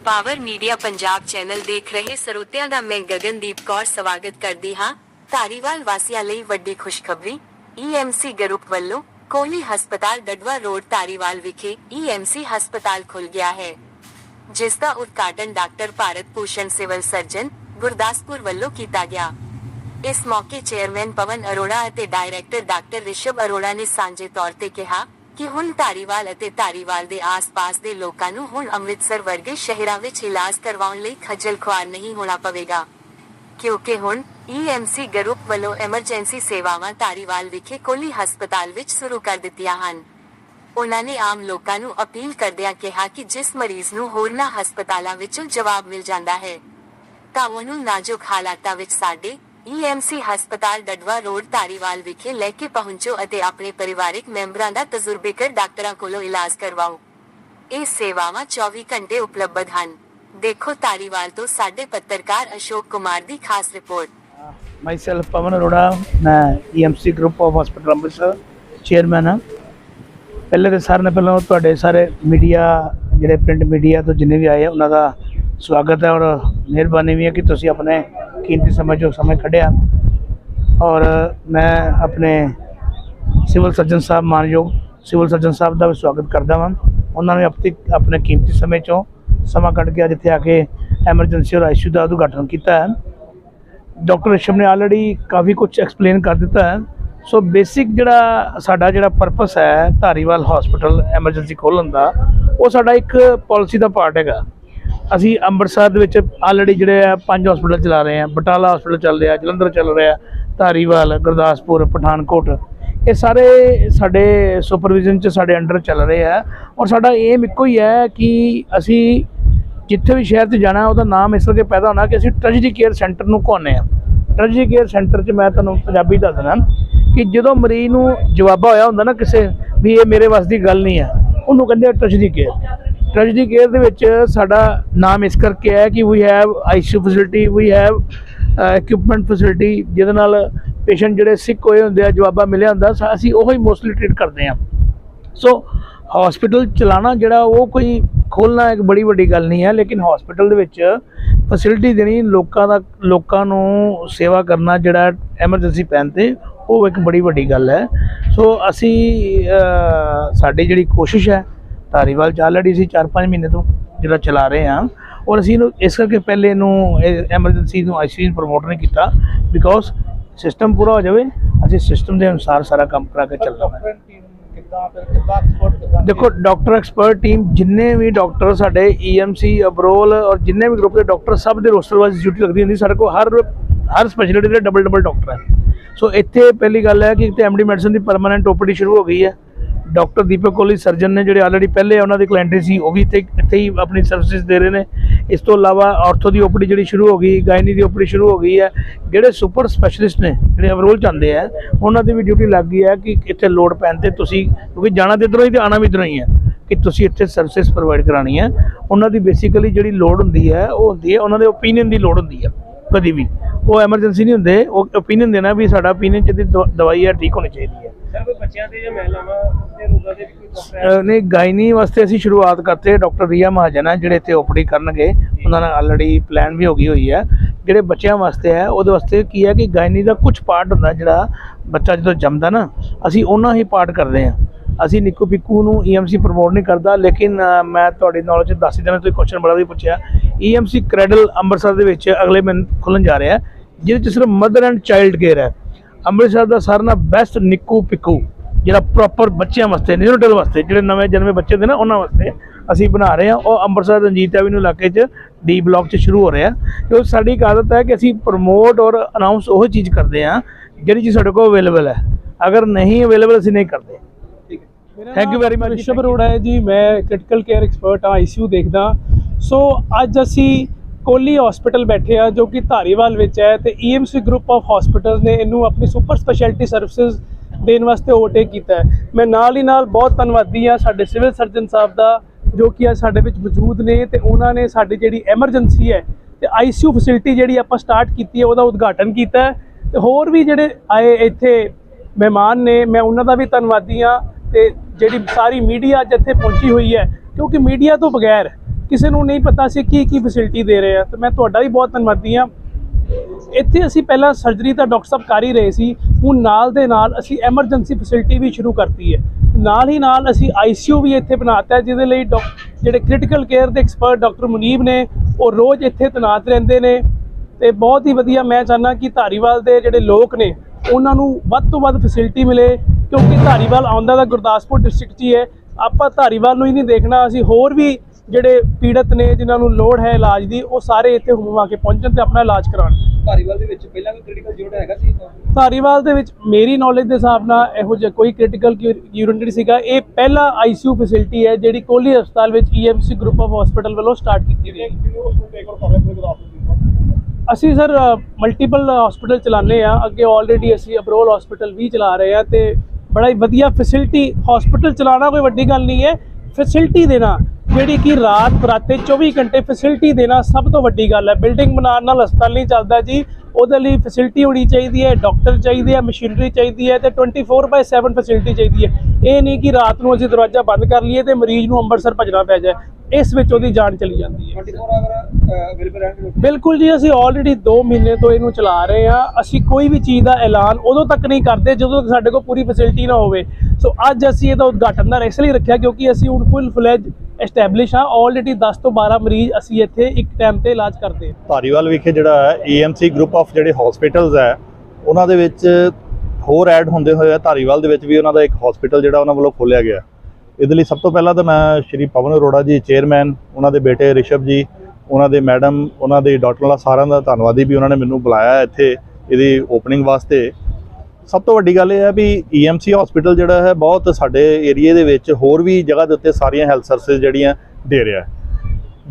Power media Punjab channel ਦੇਖ ਰਹੇ ਸਰੋਤਿਆਂ ਦਾ ਮੈਂ ਗਗਨਦੀਪ ਕੌਰ ਸਵਾਗਤ ਕਰਦੀ ਹਾਂ ਧਾਰੀਵਾਲ ਵਾਸੀਆਂ ਲਈ ਵੱਡੀ ਖੁਸ਼ਖਬਰੀ ਈਐਮਸੀ ਗਰੁੱਪ ਵੱਲੋਂ ਕੋਹਲੀ ਹਸਪਤਾਲ ਡਡਵਾ ਰੋਡ ਧਾਰੀਵਾਲ ਵਿਖੇ ਈਐਮਸੀ ਹਸਪਤਾਲ ਖੁੱਲ ਗਿਆ ਹੈ ਜਿਸ ਦਾ ਉਦਘਾਟਨ doctor Bharat Bhushan civil surgeon Gurdaspur ਵੱਲੋਂ ਕੀਤਾ ਗਿਆ ਇਸ ਮੌਕੇ ਚੇਅਰਮੈਨ ਪਵਨ ਅਰੋੜਾ ਅਤੇ ਡਾਇਰੈਕਟਰ ਡਾਕਟਰ ਰਿਸ਼ਭ ਅਰੋੜਾ ਨੇ ਸਾਂਝੇ ਤੌਰ ਤੇ ਕਿਹਾ ਕਿ ਹੁਣ ਧਾਰੀਵਾਲ ਅਤੇ ਧਾਰੀਵਾਲ ਦੇ ਆਸ-ਪਾਸ ਦੇ ਲੋਕਾਂ ਨੂੰ ਹੁਣ ਅੰਮ੍ਰਿਤਸਰ ਵਰਗੇ ਸ਼ਹਿਰਾਂ ਵਿੱਚ ਇਲਾਜ ਕਰਵਾਉਣ ਲਈ ਖੱਜਲ ਖੁਆਰ ਨਹੀਂ ਹੋਣਾ ਪਵੇਗਾ। ਕਿਉਂਕਿ ਹੁਣ ਈਐਮਸੀ ਗਰੁੱਪ ਵੱਲੋਂ ਐਮਰਜੈਂਸੀ ਸੇਵਾਵਾਂ ਧਾਰੀਵਾਲ ਵਿਖੇ ਕੋਲੀ ਹਸਪਤਾਲ ਵਿੱਚ ਸ਼ੁਰੂ ਕਰ ਦਿੱਤੀਆਂ ਹਨ। ਉਹਨਾਂ ਨੇ ਆਮ ਲੋਕਾਂ ਨੂੰ ਅਪੀਲ ਕਰਦਿਆਂ ਕਿਹਾ ਕਿ ਜਿਸ ਮਰੀਜ਼ ਨੂੰ ਹੋਰਨਾਂ ਹਸਪਤਾਲਾਂ ਵਿੱਚੋਂ ਜਵਾਬ ਮਿਲ ਜਾਂਦਾ ਹੈ, ਤਾਂ ਉਹਨੂੰ ਨਾਜ਼ੁਕ ਹਾਲਾਤਾਂ ਵਿੱਚ ਸਾਡੇ ਈਐਮਸੀ ਹਸਪਤਾਲ ਡਡਵਾ ਰੋਡ ਧਾਰੀਵਾਲ ਵਿਖੇ ਲੈ ਕੇ ਪਹੁੰਚੋ ਅਤੇ ਆਪਣੇ ਪਰਿਵਾਰਕ ਮੈਂਬਰਾਂ ਦਾ ਤਜਰਬੇਕਾਰ ਡਾਕਟਰਾਂ ਕੋਲੋਂ ਇਲਾਜ ਕਰਵਾਓ। ਇਹ ਸੇਵਾਵਾਂ 24 ਘੰਟੇ ਉਪਲਬਧ ਹਨ। ਦੇਖੋ ਧਾਰੀਵਾਲ ਤੋਂ ਸਾਡੇ ਪੱਤਰਕਾਰ ਅਸ਼ੋਕ ਕੁਮਾਰ ਦੀ ਖਾਸ ਰਿਪੋਰਟ। ਮਾਈਸੈਲਫ ਪਵਨ ਅਰੋੜਾ, ਮੈਂ EMC group of hospital Amritsar chairman ਹਾਂ। ਪਹਿਲੇ ਤੇ ਸਾਰਿਆਂ ਨੇ ਪਹਿਲਾਂ ਤੁਹਾਡੇ ਸਾਰੇ ਮੀਡੀਆ, ਜਿਹੜੇ ਪ੍ਰਿੰਟ ਮੀਡੀਆ ਤੋਂ ਜਿੰਨੇ ਵੀ ਆਏ ਆ, ਉਹਨਾਂ ਦਾ ਸਵਾਗਤ ਹੈ ਔਰ ਮਿਹਰਬਾਨੀ ਵੀ ਹੈ ਕਿ ਤੁਸੀਂ ਆਪਣੇ ਕੀਮਤੀ ਸਮਾਂ ਜੋ ਸਮੇਂ ਕੱਢਿਆ ਔਰ ਮੈਂ ਆਪਣੇ ਸਿਵਲ ਸਰਜਨ ਸਾਹਿਬ ਮਾਨਯੋਗ ਸਿਵਲ ਸਰਜਨ ਸਾਹਿਬ ਦਾ ਵੀ ਸਵਾਗਤ ਕਰਦਾ ਹਾਂ ਉਹਨਾਂ ਨੇ ਆਪਣੀ ਆਪਣੇ ਕੀਮਤੀ ਸਮੇਂ ਚੋਂ ਸਮਾਂ ਕੱਢ ਕੇ ਜਿੱਥੇ ਆ ਕੇ ਐਮਰਜੈਂਸੀ ਔਰ ਆਈਸੀਯੂ ਦਾ ਉਦਘਾਟਨ ਕੀਤਾ ਹੈ ਡਾਕਟਰ ਰਿਸ਼ਮ ਨੇ ਆਲਰੇਡੀ ਕਾਫੀ ਕੁਝ ਐਕਸਪਲੇਨ ਕਰ ਦਿੱਤਾ ਹੈ ਸੋ ਬੇਸਿਕ ਜਿਹੜਾ ਸਾਡਾ ਜਿਹੜਾ ਪਰਪਸ ਹੈ ਧਾਰੀਵਾਲ ਹਸਪੀਟਲ ਐਮਰਜੈਂਸੀ ਖੋਲਣ ਦਾ ਉਹ ਸਾਡਾ ਇੱਕ ਪਾਲਿਸੀ ਦਾ ਪਾਰਟ ਹੈਗਾ ਅਸੀਂ ਅੰਮ੍ਰਿਤਸਰ ਦੇ ਵਿੱਚ ਆਲਰੇਡੀ ਜਿਹੜੇ ਆ, ਪੰਜ ਹਸਪੀਟਲ ਚਲਾ ਰਹੇ ਆ। ਬਟਾਲਾ ਹਸਪੀਟਲ ਚੱਲ ਰਿਹਾ, ਜਲੰਧਰ ਚੱਲ ਰਿਹਾ, ਧਾਰੀਵਾਲ, ਗੁਰਦਾਸਪੁਰ, ਪਠਾਨਕੋਟ। ਇਹ ਸਾਰੇ ਸਾਡੇ ਸੁਪਰਵਿਜ਼ਨ ਚ ਸਾਡੇ ਅੰਡਰ ਚੱਲ ਰਹੇ ਆ। ਔਰ ਸਾਡਾ ਏਮ ਇੱਕੋ ਹੀ ਹੈ ਕਿ ਅਸੀਂ ਜਿੱਥੇ ਵੀ ਸ਼ਹਿਰ 'ਚ ਜਾਣਾ, ਉਹਦਾ ਨਾਮ ਇਸ ਕਰਕੇ ਪੈਦਾ ਹੋਣਾ ਕਿ ਅਸੀਂ ਟ੍ਰੈਜਡੀ ਕੇਅਰ ਸੈਂਟਰ ਨੂੰ ਕਹਾਉਂਦੇ ਆ ਟ੍ਰੈਜਡੀ ਕੇਅਰ ਸੈਂਟਰ 'ਚ ਮੈਂ ਤੁਹਾਨੂੰ ਪੰਜਾਬੀ ਦੱਸ ਦਿੰਦਾ ਕਿ ਜਦੋਂ ਮਰੀਜ਼ ਨੂੰ ਜਵਾਬਾ ਹੋਇਆ ਹੁੰਦਾ ਨਾ ਕਿਸੇ, ਵੀ ਇਹ ਮੇਰੇ ਵੱਸ ਦੀ ਗੱਲ ਨਹੀਂ ਹੈ, ਉਹਨੂੰ ਕਹਿੰਦੇ ਆ ਟ੍ਰੈਜਡੀ ਕੇਅਰ ਟ੍ਰੈਜਡੀ ਕੇਅਰ ਦੇ ਵਿੱਚ ਸਾਡਾ ਨਾਮ ਇਸ ਕਰਕੇ ਹੈ ਕਿ we have ICU facility we have equipment facility ਜਿਹਦੇ ਨਾਲ ਪੇਸ਼ੈਂਟ ਜਿਹੜੇ ਸਿੱਕ ਹੋਏ ਹੁੰਦੇ ਆ, ਜਵਾਬਾ ਮਿਲਿਆ ਹੁੰਦਾ, ਸਾ- ਅਸੀਂ ਹੀ ਮੋਸਟਲੀ ਟ੍ਰੀਟ ਕਰਦੇ ਹਾਂ। ਸੋ ਹਸਪੀਟਲ ਚਲਾਣਾ ਜਿਹੜਾ ਉਹ ਕੋਈ ਖੋਲਣਾ ਇੱਕ ਬੜੀ ਵੱਡੀ ਗੱਲ ਨਹੀਂ ਹੈ, ਲੇਕਿਨ ਹਸਪੀਟਲ ਦੇ ਵਿੱਚ ਫੈਸਿਲਿਟੀ ਦੇਣੀ, ਲੋਕਾਂ ਦਾ, ਲੋਕਾਂ ਨੂੰ ਸੇਵਾ ਕਰਨਾ ਜਿਹੜਾ ਐਮਰਜੈਂਸੀ ਪੈਣ ਤੇ, ਉਹ ਇੱਕ ਬੜੀ ਵੱਡੀ ਗੱਲ ਹੈ। ਸੋ ਅਸੀਂ ਸਾਡੀ ਜਿਹੜੀ ਕੋਸ਼ਿਸ਼ ਹੈ ਧਾਰੀਵਾਲ ਚ ਆਲਰੇਡੀ ਅਸੀਂ 4-5 ਮਹੀਨੇ ਤੋਂ ਜਿਹੜਾ ਚਲਾ ਰਹੇ ਹਾਂ। ਔਰ ਅਸੀਂ ਇਹਨੂੰ ਇਸ ਕਰਕੇ ਪਹਿਲੇ ਇਹਨੂੰ ਐਮਰਜੈਂਸੀ ਨੂੰ ਆਈਸੀਯੂ ਪ੍ਰਮੋਟ ਨਹੀਂ ਕੀਤਾ ਬਿਕੋਜ਼ ਸਿਸਟਮ ਪੂਰਾ ਹੋ ਜਾਵੇ ਅਸੀਂ ਸਿਸਟਮ ਦੇ ਅਨੁਸਾਰ ਸਾਰਾ ਕੰਮ ਕਰਾ ਕੇ ਚੱਲਣਾ ਹੈ। ਦੇਖੋ ਡਾਕਟਰ ਐਕਸਪਰਟ ਟੀਮ ਜਿੰਨੇ ਵੀ ਡਾਕਟਰ ਸਾਡੇ ਈਐਮਸੀ ਅਬਰੋਲ ਔਰ ਜਿੰਨੇ ਵੀ ਗਰੁੱਪ ਦੇ ਡਾਕਟਰ ਸਭ ਦੇ ਰੋਸਟਰ ਵਾਈਜ਼ ਡਿਊਟੀ ਲੱਗਦੀ ਹੁੰਦੀ ਸਾਡੇ ਕੋਲ ਹਰ ਹਰ ਸਪੈਸ਼ਲਿਟੀ ਦੇ ਡਬਲ ਡਬਲ ਡਾਕਟਰ ਹੈ। ਸੋ ਇੱਥੇ ਪਹਿਲੀ ਗੱਲ ਹੈ ਕਿ ਇੱਥੇ ਐਮਡੀ ਮੈਡੀਸਨ ਦੀ ਪਰਮਨੈਂਟ ਓਪੀਡੀ ਸ਼ੁਰੂ ਹੋ ਗਈ ਹੈ ਡਾਕਟਰ ਦੀਪਕ ਕੋਹਲੀ ਸਰਜਨ ਨੇ ਜਿਹੜੇ ਆਲਰੇਡੀ ਪਹਿਲੇ ਉਹਨਾਂ ਦੇ ਕਲੈਂਟਰੀ ਸੀ, ਉਹ ਵੀ ਇੱਥੇ ਇੱਥੇ ਹੀ ਆਪਣੀ ਸਰਵਿਸਿਜ਼ ਦੇ ਰਹੇ ਨੇ। ਇਸ ਤੋਂ ਇਲਾਵਾ ਆਰਥੋ ਦੀ ਓਪੀਡੀ ਜਿਹੜੀ ਸ਼ੁਰੂ ਹੋ ਗਈ, ਗਾਇਨੀ ਦੀ ਓਪੀਡੀ ਸ਼ੁਰੂ ਹੋ ਗਈ ਹੈ। ਜਿਹੜੇ ਸੁਪਰ ਸਪੈਸ਼ਲਿਸਟ ਨੇ, ਜਿਹੜੇ ਅਬਰੋਲ ਜਾਂਦੇ ਆ, ਉਹਨਾਂ ਦੀ ਵੀ ਡਿਊਟੀ ਲੱਗ ਗਈ ਹੈ ਕਿ ਇੱਥੇ ਲੋਡ ਪੈਣ ਤੇ ਤੁਸੀਂ ਕਿਉਂਕਿ ਜਾਣਾ ਤੇ ਇੱਧਰੋਂ ਹੀ ਤੇ ਆਣਾ ਵੀ ਇੱਧਰੋਂ ਹੀ ਹੈ, ਕਿ ਤੁਸੀਂ ਇੱਥੇ ਸਰਵਿਸਿਜ਼ ਪ੍ਰੋਵਾਈਡ ਕਰਾਣੀ ਹੈ। ਉਹਨਾਂ ਦੀ ਬੇਸਿਕਲੀ ਜਿਹੜੀ ਲੋਡ ਹੁੰਦੀ ਹੈ, ਉਹ ਹੁੰਦੀ ਹੈ, ਉਹਨਾਂ ਦੇ ਓਪੀਨੀਅਨ ਦੀ ਲੋਡ ਹੁੰਦੀ ਹੈ, ਕਦੀ ਵੀ। ਉਹ ਐਮਰਜੈਂਸੀ ਨਹੀਂ ਹੁੰਦੇ, ਉਹ ਓਪੀਨੀਅਨ ਦੇਣਾ ਵੀ ਸਾਡਾ ਓਪੀਨੀਅਨ ਚ ਦਵਾ- ਦਵਾਈ ਹੈ, ਠੀਕ ਹੋਣੀ ਚਾਹੀਦੀ ਹੈ। ਬੱਚਿਆਂ ਦੇ ਜਾਂ ਮਹਿਲਾਵਾਂ ਦੇ ਰੋਗਾਂ ਦੇ ਵੀ ਕੋਈ ਡਾਕਟਰ ਹੈ? ਅਹ ਨਹੀਂ ਗਾਇਨੀ ਵਾਸਤੇ ਅਸੀਂ ਸ਼ੁਰੂਆਤ ਕਰਤੇ। ਡਾਕਟਰ ਰੀਆ ਮਹਾਜਨ ਹੈ ਜਿਹੜੇ ਇੱਥੇ ਓਪੀਡੀ ਕਰਨਗੇ। ਉਹਨਾਂ ਨਾਲ ਆਲਰੇਡੀ ਪਲਾਨ ਵੀ ਹੋ ਗਈ ਹੋਈ ਹੈ। ਜਿਹੜੇ ਬੱਚਿਆਂ ਵਾਸਤੇ ਹੈ ਉਹਦੇ ਵਾਸਤੇ ਕੀ ਹੈ ਕਿ ਗਾਇਨੀ ਦਾ ਕੁਝ ਪਾਰਟ ਹੁੰਦਾ ਜਿਹੜਾ ਬੱਚਾ ਜਦੋਂ ਜੰਮਦਾ ਨਾ ਅਸੀਂ ਉਹਨਾਂ ਹੀ ਪਾਰਟ ਕਰਦੇ ਹਾਂ। ਅਸੀਂ ਨਿੱਕੂ ਪਿੱਕੂ ਨੂੰ ਈਐਮਸੀ ਪ੍ਰਮੋਟ ਨਹੀਂ ਕਰਦਾ ਲੇਕਿਨ ਮੈਂ ਤੁਹਾਡੀ ਨੌਲੇਜ ਦੱਸ ਹੀ ਦੇਣਾ ਤੁਸੀਂ ਕੁਐਸਚਨ ਬੜਾ ਵੀ ਪੁੱਛਿਆ। ਈਐਮਸੀ ਕ੍ਰੈਡਲ ਅੰਮ੍ਰਿਤਸਰ ਦੇ ਵਿੱਚ ਅਗਲੇ ਮਹੀਨੇ ਖੁੱਲਣ ਜਾ ਰਿਹਾ ਜਿਹਦੇ ਚ ਸਿਰਫ ਮਦਰ ਐਂਡ ਚਾਈਲਡ ਕੇਅਰ ਹੈ। ਅੰਮ੍ਰਿਤਸਰ ਦਾ ਸਾਰਿਆਂ ਨਾਲੋਂ ਬੈਸਟ ਨਿੱਕੂ ਪਿੱਕੂ। ਜਿਹੜਾ ਪ੍ਰੋਪਰ ਬੱਚਿਆਂ ਵਾਸਤੇ ਨਿਊਨੇਟਲ ਵਾਸਤੇ ਜਿਹੜੇ ਨਵੇਂ ਜਨਮੇ ਬੱਚੇ ਹੁੰਦੇ ਨਾ ਉਹਨਾਂ ਵਾਸਤੇ ਅਸੀਂ ਬਣਾ ਰਹੇ ਹਾਂ। ਉਹ ਅੰਮ੍ਰਿਤਸਰ ਰਣਜੀਤ ਐਵਨਿਊ ਇਲਾਕੇ 'ਚ ਡੀ ਬਲਾਕ 'ਚ ਸ਼ੁਰੂ ਹੋ ਰਿਹਾ ਕਿਉਂਕਿ ਸਾਡੀ ਆਦਤ ਹੈ ਕਿ ਅਸੀਂ ਪ੍ਰਮੋਟ ਔਰ ਅਨਾਉਂਸ ਉਹ ਚੀਜ਼ ਕਰਦੇ ਹਾਂ ਜਿਹੜੀ ਚੀਜ਼ ਸਾਡੇ ਕੋਲ ਅਵੇਲੇਬਲ ਹੈ। ਅਗਰ ਨਹੀਂ ਅਵੇਲੇਬਲ ਅਸੀਂ ਨਹੀਂ ਕਰਦੇ। you very much ਜੀ, ਰਿਸ਼ਭ. ਅਰੋੜਾ ਹੈ ਜੀ ਮੈਂ ਕ੍ਰਿਟੀਕਲ ਕੇਅਰ ਐਕਸਪਰਟ ਹਾਂ ਆਈਸੀਯੂ ਦੇਖਦਾ। ਸੋ ਅੱਜ ਅਸੀਂ ਕੋਲੀ ਹਸਪੀਟਲ ਬੈਠੇ ਆ ਜੋ ਕਿ ਧਾਰੀਵਾਲ ਵਿੱਚ ਹੈ ਤੇ ਈਐਮਸੀ ਗਰੁੱਪ ਆਫ ਹਸਪੀਟਲਸ ਨੇ ਇਹਨੂੰ ਆਪਣੀ ਸੁਪਰ ਸਪੈਸ਼ਲਿਟੀ ਸਰਵਿਸਿਜ਼ ਦੇਣ ਵਾਸਤੇ ਓਵਰਟੇਕ ਕੀਤਾ ਹੈ। ਮੈਂ ਨਾਲ ਹੀ ਨਾਲ ਬਹੁਤ ਧੰਨਵਾਦੀ ਆ ਸਾਡੇ ਸਿਵਲ ਸਰਜਨ ਸਾਹਿਬ ਦਾ, ਜੋ ਕਿ ਅੱਜ ਸਾਡੇ ਵਿੱਚ ਮੌਜੂਦ ਨੇ ਤੇ ਉਹਨਾਂ ਨੇ ਸਾਡੀ ਜਿਹੜੀ ਐਮਰਜੈਂਸੀ ਹੈ ਤੇ ਆਈਸੀਯੂ ਫੈਸਿਲਿਟੀ ਜਿਹੜੀ ਆਪਾਂ ਸਟਾਰਟ ਕੀਤੀ ਹੈ, ਉਹਦਾ ਉਦਘਾਟਨ ਕੀਤਾ ਹੈ। ਤੇ ਹੋਰ ਵੀ ਜਿਹੜੇ ਆਏ ਇੱਥੇ ਮਹਿਮਾਨ ਨੇ, ਮੈਂ ਉਹਨਾਂ ਦਾ ਵੀ ਧੰਨਵਾਦੀ ਹਾਂ ਤੇ ਜਿਹੜੀ ਸਾਰੀ ਮੀਡੀਆ ਅੱਜ ਇੱਥੇ ਪਹੁੰਚੀ ਹੋਈ ਹੈ, ਕਿਉਂਕਿ ਮੀਡੀਆ ਤੋਂ ਬਗੈਰ ਕਿਸੇ ਨੂੰ ਨਹੀਂ ਪਤਾ ਸੀ ਕੀ ਕੀ ਫੈਸਿਲਿਟੀ ਦੇ ਰਹੇ ਆ। ਤੇ ਮੈਂ ਤੁਹਾਡਾ ਵੀ ਬਹੁਤ ਧੰਨਵਾਦੀ ਹਾਂ। ਇੱਥੇ ਅਸੀਂ ਪਹਿਲਾਂ ਸਰਜਰੀ ਤਾਂ ਡਾਕਟਰ ਸਾਹਿਬ ਕਰ ਹੀ ਰਹੇ ਸੀ, ਹੁਣ ਨਾਲ ਦੇ ਨਾਲ ਅਸੀਂ ਐਮਰਜੈਂਸੀ ਫੈਸਿਲਿਟੀ ਵੀ ਸ਼ੁਰੂ ਕਰਤੀ ਹੈ। ਨਾਲ ਹੀ ਨਾਲ ਅਸੀਂ ਆਈਸੀਯੂ ਵੀ ਇੱਥੇ ਬਣਾਤਾ ਹੈ, ਜਿਹਦੇ ਲਈ ਡਾਕ- ਜਿਹੜੇ ਕ੍ਰਿਟੀਕਲ ਕੇਅਰ ਦੇ ਐਕਸਪਰਟ ਡਾਕਟਰ ਮੁਨੀਬ ਨੇ, ਉਹ ਰੋਜ਼ ਇੱਥੇ ਤੈਨਾਤ ਰਹਿੰਦੇ ਨੇ। ਤੇ ਬਹੁਤ ਹੀ ਵਧੀਆ ਮੈਂ ਚਾਹੁੰਦਾ ਕਿ ਧਾਰੀਵਾਲ ਦੇ ਜਿਹੜੇ ਲੋਕ ਨੇ, ਉਹਨਾਂ ਨੂੰ ਵੱਧ ਤੋਂ ਵੱਧ ਫੈਸਿਲਿਟੀ ਮਿਲੇ, ਕਿਉਂਕਿ ਧਾਰੀਵਾਲ ਆਉਂਦਾ ਤਾਂ ਗੁਰਦਾਸਪੁਰ ਡਿਸਟ੍ਰਿਕਟ 'ਚ ਹੀ ਹੈ। ਆਪਾਂ ਧਾਰੀਵਾਲ ਨੂੰ ਹੀ ਨਹੀਂ ਦੇਖਣਾ, ਅਸੀਂ ਹੋਰ ਵੀ ਜਿਹੜੇ ਪੀੜਤ ਨੇ ਜਿਨ੍ਹਾਂ ਨੂੰ ਲੋੜ ਹੈ ਇਲਾਜ ਦੀ ਉਹ ਸਾਰੇ ਇੱਥੇ ਹੁਮਾ ਕੇ ਪਹੁੰਚਣ ਤੇ ਆਪਣਾ ਇਲਾਜ ਕਰਾਉਣ। ਧਾਰੀਵਾਲ ਦੇ ਵਿੱਚ ਪਹਿਲਾਂ ਵੀ ਕ੍ਰਿਟੀਕਲ ਯੂਨਿਟ ਹੈਗਾ ਸੀ ਧਾਰੀਵਾਲ ਦੇ ਵਿੱਚ ਮੇਰੀ ਨੌਲੇਜ ਦੇ ਹਿਸਾਬ ਨਾਲ ਇਹੋ ਜਿਹਾ ਕੋਈ ਕ੍ਰਿਟੀਕਲ ਯੂਨਿਟ ਨਹੀਂ ਸੀਗਾ। ਇਹ ਪਹਿਲਾ ਆਈਸੀਯੂ ਫੈਸਿਲਿਟੀ ਹੈ ਜਿਹੜੀ ਕੋਹਲੀ ਹਸਪਤਾਲ ਵਿੱਚ ਈਐਮਸੀ ਗਰੁੱਪ ਆਫ ਹਸਪੀਟਲ ਵੱਲੋਂ ਸਟਾਰਟ ਕੀਤੀ ਗਈ। ਅਸੀਂ ਸਰ ਮਲਟੀਪਲ ਹਸਪੀਟਲ ਚਲਾਉਂਦੇ ਆ ਅੱਗੇ ਆਲਰੇਡੀ ਅਸੀਂ ਅਬਰੋਲ ਹਸਪੀਟਲ ਵੀ ਚਲਾ ਰਹੇ ਆ ਤੇ ਬੜਾ ਹੀ ਵਧੀਆ ਫੈਸਿਲਿਟੀ ਹਸਪੀਟਲ ਚਲਾਉਣਾ ਕੋਈ ਵੱਡੀ ਗੱਲ ਨਹੀਂ ਹੈ। ਫੈਸਿਲਿਟੀ ਦੇਣਾ। ਜਿਹੜੀ ਕਿ ਰਾਤ ਬਰਾਤੇ 24 ਘੰਟੇ ਫੈਸਿਲਿਟੀ ਦੇਣਾ ਸਭ ਤੋਂ ਵੱਡੀ ਗੱਲ ਹੈ। ਬਿਲਡਿੰਗ ਬਣਾਉਣ ਨਾਲ ਹਸਪਤਾਲ ਨਹੀਂ ਚੱਲਦਾ ਜੀ। ਉਹਦੇ ਲਈ ਫੈਸਿਲਿਟੀ ਹੋਣੀ ਚਾਹੀਦੀ ਹੈ ਡਾਕਟਰ ਚਾਹੀਦੇ ਆ ਮਸ਼ੀਨਰੀ ਚਾਹੀਦੀ ਹੈ ਤੇ 24/7 ਫੈਸਿਲਿਟੀ ਚਾਹੀਦੀ ਹੈ। ਇਹ ਨਹੀਂ ਕਿ ਰਾਤ ਨੂੰ ਅਸੀਂ ਦਰਵਾਜ਼ਾ ਬੰਦ ਕਰ ਲਈਏ ਤੇ ਮਰੀਜ਼ ਨੂੰ ਅੰਮ੍ਰਿਤਸਰ ਭੱਜਣਾ ਪੈ ਜਾਏ। ਇਸ ਵਿੱਚ ਉਹਦੀ ਜਾਨ ਚਲੀ ਜਾਂਦੀ ਹੈ। 24 ਆਵਰ ਅਵੇਲੇਬਲ ਰਹਿਣਗੇ ਬਿਲਕੁਲ ਜੀ ਅਸੀਂ ਆਲਰੇਡੀ 2 ਮਹੀਨੇ ਤੋਂ ਇਹਨੂੰ ਚਲਾ ਰਹੇ ਹਾਂ। ਅਸੀਂ ਕੋਈ ਵੀ ਚੀਜ਼ ਦਾ ਐਲਾਨ ਉਦੋਂ ਤੱਕ ਨਹੀਂ ਕਰਦੇ ਜਦੋਂ ਤੱਕ ਸਾਡੇ ਕੋਲ ਪੂਰੀ ਫੈਸਿਲਿਟੀ ਨਾ ਹੋਵੇ। ਸੋ ਅੱਜ ਅਸੀਂ ਇਹਦਾ ਉਦਘਾਟਨ ਦਾ ਇਸ ਲਈ ਰੱਖਿਆ ਕਿਉਂਕਿ ਅਸੀਂ ਹੁਣ ਫੁੱਲ ਫਲੇਜ ਐਸਟੈਬਲਿਸ਼ ਹਾਂ। ਆਲਰੇਡੀ 10 ਤੋਂ 12 ਮਰੀਜ਼ ਅਸੀਂ ਇੱਥੇ ਇੱਕ ਟਾਈਮ ਤੇ ਇਲਾਜ ਕਰਦੇ ਹਾਂ। ਧਾਰੀਵਾਲ ਵਿਖੇ ਜਿਹੜਾ ਹੈ ਏਐਮਸੀ ਗਰੁੱਪ ਆਫ ਜਿਹੜੇ ਹਸਪੀਟਲਸ ਹੈ, ਉਹਨਾਂ ਦੇ ਵਿੱਚ ਹੋਰ ਐਡ ਹੁੰਦੇ ਹੋਏ ਆ। ਧਾਰੀਵਾਲ ਦੇ ਵਿੱਚ ਵੀ ਉਹਨਾਂ ਦਾ ਇੱਕ ਹਸਪੀਟਲ ਜਿਹੜਾ ਉਹਨਾਂ ਵੱਲੋਂ ਖੋਲ੍ਹਿਆ ਗਿਆ। ਇਹਦੇ ਲਈ ਸਭ ਤੋਂ ਪਹਿਲਾਂ ਤਾਂ ਮੈਂ ਸ਼੍ਰੀ ਪਵਨ ਅਰੋੜਾ ਜੀ ਚੇਅਰਮੈਨ ਉਹਨਾਂ ਦੇ ਬੇਟੇ ਰਿਸ਼ਭ ਜੀ, ਉਹਨਾਂ ਦੇ ਮੈਡਮ ਉਹਨਾਂ ਦੇ ਡਾਕਟਰਾਂ ਵਾਲਾ ਸਾਰਿਆਂ ਦਾ ਧੰਨਵਾਦੀ ਵੀ ਉਹਨਾਂ ਨੇ ਮੈਨੂੰ ਬੁਲਾਇਆ ਇੱਥੇ ਇਹਦੀ ਓਪਨਿੰਗ ਵਾਸਤੇ। ਸਭ ਤੋਂ ਵੱਡੀ ਗੱਲ ਇਹ ਹੈ ਵੀ ਈਐਮਸੀ ਹਸਪੀਟਲ ਜਿਹੜਾ ਹੈ ਬਹੁਤ ਸਾਡੇ ਏਰੀਏ ਦੇ ਵਿੱਚ ਹੋਰ ਵੀ ਜਗ੍ਹਾ ਦੇ ਉੱਤੇ ਸਾਰੀਆਂ ਹੈਲਥ ਸਰਵਿਸ ਜਿਹੜੀਆਂ ਦੇ ਰਿਹਾ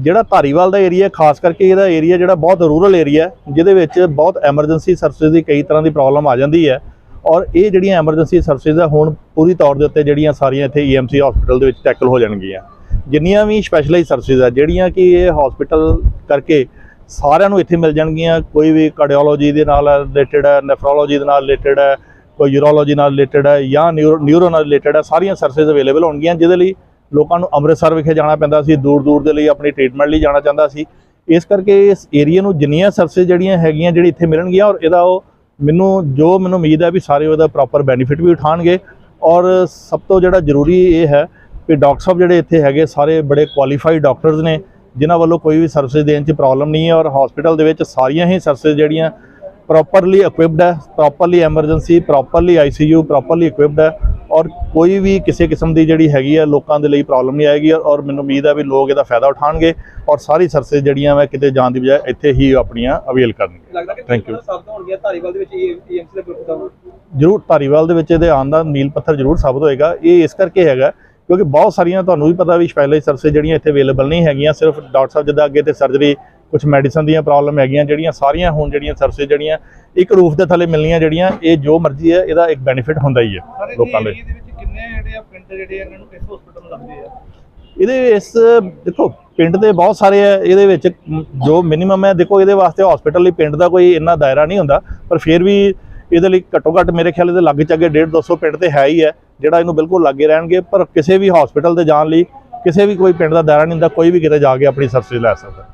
ਜਿਹੜਾ ਧਾਰੀਵਾਲ ਦਾ ਏਰੀਆ ਖਾਸ ਕਰਕੇ ਇਹਦਾ ਏਰੀਆ ਜਿਹੜਾ ਬਹੁਤ ਰੂਰਲ ਏਰੀਆ ਜਿਹਦੇ ਵਿੱਚ ਬਹੁਤ ਐਮਰਜੈਂਸੀ ਸਰਵਿਸਿਜ਼ ਦੀ ਕਈ ਤਰ੍ਹਾਂ ਦੀ ਪ੍ਰੋਬਲਮ ਆ ਜਾਂਦੀ ਹੈ ਔਰ ਇਹ ਜਿਹੜੀਆਂ ਐਮਰਜੈਂਸੀ ਸਰਵਿਸਿਜ਼ ਆ, ਹੁਣ ਪੂਰੀ ਤੌਰ ਦੇ ਉੱਤੇ ਜਿਹੜੀਆਂ ਸਾਰੀਆਂ ਇੱਥੇ ਈਐਮਸੀ ਹਸਪੀਟਲ ਦੇ ਵਿੱਚ ਟੈਕਲ ਹੋ ਜਾਣਗੀਆਂ। ਜਿੰਨੀਆਂ ਵੀ ਸਪੈਸ਼ਲਾਈਜ਼ ਸਰਵਿਸਿਜ਼ ਆ, ਜਿਹੜੀਆਂ ਕਿ ਇਹ ਹਸਪੀਟਲ ਕਰਕੇ ਸਾਰਿਆਂ ਨੂੰ ਇੱਥੇ ਮਿਲ ਜਾਣਗੀਆਂ। ਕੋਈ ਵੀ ਕਾਰਡੀਓਲੋਜੀ ਦੇ ਨਾਲ ਰਿਲੇਟਡ ਹੈ ਨੈਫਰੋਲੋਜੀ ਦੇ ਨਾਲ ਰਿਲੇਟਡ ਹੈ, ਕੋਈ ਯੂਰੋਲੋਜੀ ਨਾਲ ਰਿਲੇਟਡ ਹੈ ਜਾਂ ਨਿਊਰੋ ਨਾਲ ਰਿਲੇਟਡ ਹੈ, ਸਾਰੀਆਂ ਸਰਵਿਸ ਅਵੇਲੇਬਲ ਹੋਣਗੀਆਂ, ਜਿਹਦੇ ਲਈ ਲੋਕਾਂ ਨੂੰ ਅੰਮ੍ਰਿਤਸਰ ਵਿਖੇ ਜਾਣਾ ਪੈਂਦਾ ਸੀ ਦੂਰ ਦੂਰ ਦੇ ਲਈ ਆਪਣੀ ਟ੍ਰੀਟਮੈਂਟ ਲਈ ਜਾਣਾ ਚਾਹੁੰਦਾ ਸੀ। ਇਸ ਕਰਕੇ ਇਸ ਏਰੀਆ ਨੂੰ ਜਿੰਨੀਆਂ ਸਰਵਿਸ ਜਿਹੜੀਆਂ ਹੈਗੀਆਂ, ਜਿਹੜੀ ਇੱਥੇ ਮਿਲਣਗੀਆਂ ਔਰ ਇਹਦਾ ਉਹ ਮੈਨੂੰ, ਜੋ ਮੈਨੂੰ ਉਮੀਦ ਹੈ ਵੀ ਸਾਰੇ ਉਹਦਾ ਪ੍ਰੋਪਰ ਬੈਨੀਫਿਟ ਵੀ ਉਠਾਣਗੇ ਔਰ ਸਭ ਤੋਂ ਜਿਹੜਾ ਜ਼ਰੂਰੀ ਇਹ ਹੈ ਕਿ ਡਾਕਟਰ ਸਾਹਿਬ ਜਿਹੜੇ ਇੱਥੇ ਹੈਗੇ, ਸਾਰੇ ਬੜੇ ਕੁਆਲੀਫਾਈਡ ਡਾਕਟਰਸ ਨੇ। ਜਿਨ੍ਹਾਂ ਵੱਲੋਂ ਕੋਈ ਵੀ ਸਰਵਿਸ ਦੇਣ 'ਚ ਪ੍ਰੋਬਲਮ ਨਹੀਂ ਹੈ ਔਰ ਹਸਪੀਟਲ ਦੇ ਵਿੱਚ ਸਾਰੀਆਂ ਹੀ ਸਰਵਿਸ ਜਿਹੜੀਆਂ ਪ੍ਰੋਪਰਲੀ ਇਕਵਿਪਡ ਹੈ properly emergency properly ICU properly equipped ਹੈ ਔਰ ਕੋਈ ਵੀ ਕਿਸੇ ਕਿਸਮ ਦੀ ਜਿਹੜੀ ਹੈਗੀ ਹੈ ਲੋਕਾਂ ਦੇ ਲਈ ਪ੍ਰੋਬਲਮ ਨਹੀਂ ਆਏਗੀ ਔਰ ਮੈਨੂੰ ਉਮੀਦ ਹੈ ਵੀ ਲੋਕ ਇਹਦਾ ਫਾਇਦਾ ਉਠਾਣਗੇ ਔਰ ਸਾਰੀ ਸਰਵਿਸ ਜਿਹੜੀਆਂ ਮੈਂ ਕਿਤੇ ਜਾਣ ਦੀ ਬਜਾਏ ਇੱਥੇ ਹੀ ਆਪਣੀਆਂ ਅਵੇਲ ਕਰਨਗੇ ਲੱਗਦਾ ਕਿ Thank you. ਸਾਬਤ ਹੋਣਗੇ ਧਾਰੀਵਾਲ ਦੇ ਵਿੱਚ ਈਐਮਸੀ ਦਾ ਗਰੁੱਪ ਦਾ? ਜ਼ਰੂਰ ਧਾਰੀਵਾਲ ਦੇ ਵਿੱਚ ਇਹਦੇ ਆਉਣ ਦਾ ਮੀਲ ਪੱਥਰ ਜ਼ਰੂਰ ਸਾਬਤ ਹੋਏਗਾ। ਇਹ ਇਸ ਕਰਕੇ ਹੈਗਾ ਕਿਉਂਕਿ ਬਹੁਤ ਸਾਰੀਆਂ ਤੁਹਾਨੂੰ ਵੀ ਪਤਾ ਵੀ ਸਪੈਸ਼ਲਾਈਜ਼ ਸਰਵਿਸ ਜਿਹੜੀਆਂ ਇੱਥੇ ਅਵੇਲੇਬਲ ਨਹੀਂ ਹੈਗੀਆਂ ਸਿਰਫ ਡਾਕਟਰ ਸਾਹਿਬ ਜਿੱਦਾਂ ਅੱਗੇ ਤੇ ਸਰਜਰੀ ਕੁਝ ਮੈਡੀਸਨ ਦੀਆਂ ਪ੍ਰੋਬਲਮ ਹੈਗੀਆਂ ਜਿਹੜੀਆਂ ਸਾਰੀਆਂ ਹੁਣ ਜਿਹੜੀਆਂ ਸਰਵਿਸ ਜਿਹੜੀਆਂ ਇੱਕ ਰੂਫ ਦੇ ਥੱਲੇ ਮਿਲਣੀਆਂ ਜਿਹੜੀਆਂ ਇਹ ਜੋ ਮਰਜ਼ੀ ਹੈ ਇਹਦਾ ਇੱਕ ਬੈਨੀਫਿਟ ਹੁੰਦਾ ਹੀ ਹੈ ਲੋਕਾਂ ਲਈ। ਕਿੰਨੇ ਜਿਹੜੇ ਆ ਪਿੰਡ ਜਿਹੜੇ ਇਹਨਾਂ ਨੂੰ ਇਸ ਹਸਪੀਟਲ ਨੂੰ ਲੱਗਦੇ ਆ? ਇਹਦੇ ਇਸ ਦੇਖੋ ਪਿੰਡ ਦੇ ਬਹੁਤ ਸਾਰੇ ਆ ਇਹਦੇ ਵਿੱਚ ਜੋ ਮਿਨੀਮਮ ਹੈ ਦੇਖੋ ਇਹਦੇ ਵਾਸਤੇ ਹਸਪੀਟਲ ਲਈ ਪਿੰਡ ਦਾ ਕੋਈ ਇੰਨਾ ਦਾਇਰਾ ਨਹੀਂ ਹੁੰਦਾ ਪਰ ਫਿਰ ਵੀ ਇਹਦੇ ਲਈ ਘੱਟੋ ਘੱਟ ਮੇਰੇ ਖਿਆਲ ਇਹਦੇ ਲੱਗ ਚੱਗੇ 1.5 200 ਪਿੰਡ ਤੇ ਹੈ ਹੀ ਹੈ, ਜਿਹੜਾ ਇਹਨੂੰ ਬਿਲਕੁਲ ਲੱਗੇ ਰਹਿਣਗੇ, ਪਰ ਕਿਸੇ ਵੀ ਹਸਪੀਟਲ ਤੇ ਜਾਣ ਲਈ, ਕਿਸੇ ਵੀ ਕੋਈ ਪਿੰਡ ਦਾ ਦਾਇਰਾ ਨਹੀਂ ਹੁੰਦਾ, ਕੋਈ ਵੀ ਕਿਤੇ ਜਾ ਕੇ ਆਪਣੀ ਸਰਵਿਸ ਲੈ ਸਕਦਾ।